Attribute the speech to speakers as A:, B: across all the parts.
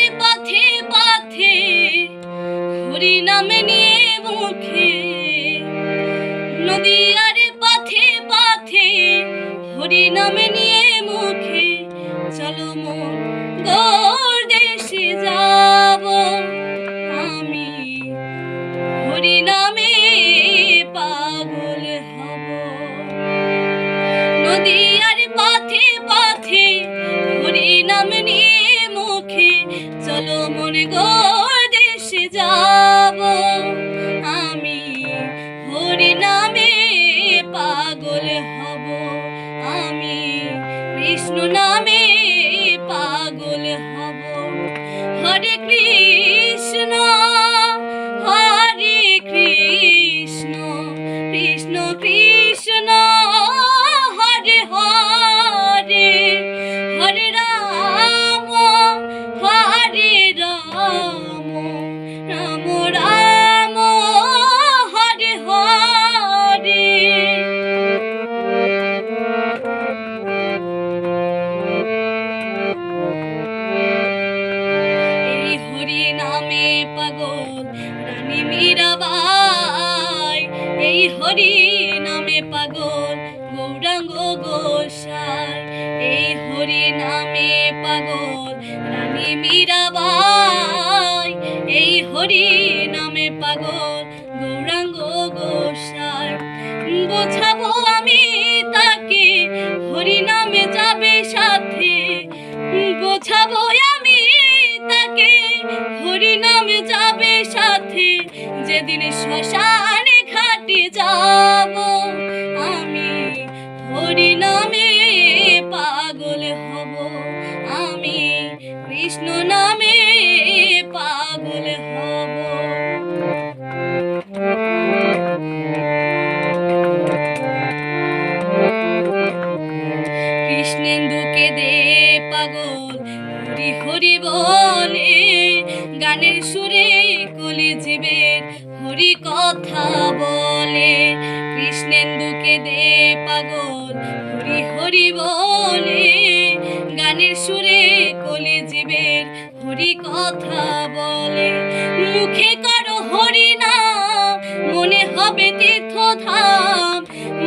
A: নদিয়ার পথে পথে হরি নামে নিয়ে মুখে। নদিয়ার পথে পথে হরি নামে নিয়ে মুখে। চলো মন গোর দেশে যাব আমি হরি নামে পাগল হব। নদিয়ার পথে পথে চলো মনে গো দেশে যাব। আমি হরি নামে পাগল হব। আমি বিষ্ণু নামে হরি নামে পাগল, গৌরাঙ্গ গোসাই। এই হরি নামে পাগল, রানী মীরাবাই। এই হরি নামে পাগল, গৌরাঙ্গ গোসাই। বোঝাবো আমি তাকে, হরি নামে যাবে সাথে। বোঝাবো আমি তাকে, হরি নামে যাবে সাথে। যেদিন শ্মশানে কৃষ্ণ নামে পাগল হব। কৃষ্ণেন্দুকে দে পাগল, হরি হরি বলে গানের সুরে কলি জীবের হরি কথা বলে। কৃষ্ণেন্দুকে দে পাগল, হরি হরি বলে সুরে কলি জীবের হরি কথা বলে। মুখে করো হরি নাম, মনে হবে তীর্থ ধাম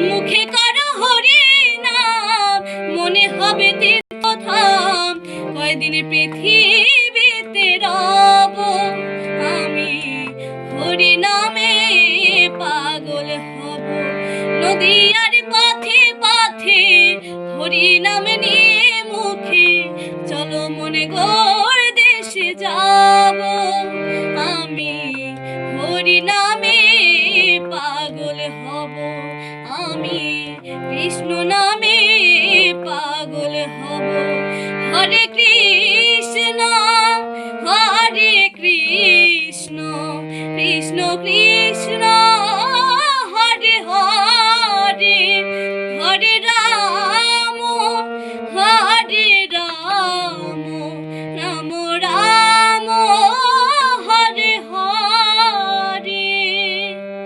A: মুখে করো হরি নাম, মনে হবে তীর্থ ধাম কয়দিন পৃথিবীতে রব, আমি হরি নামে পাগল হব। নদিয়ার পথে পথে হরি নাম নিয়ে চলো মনে গোর দেশে যাব। আমি হরি নামে পাগল হব। আমি কৃষ্ণ নামে পাগল হব। হরে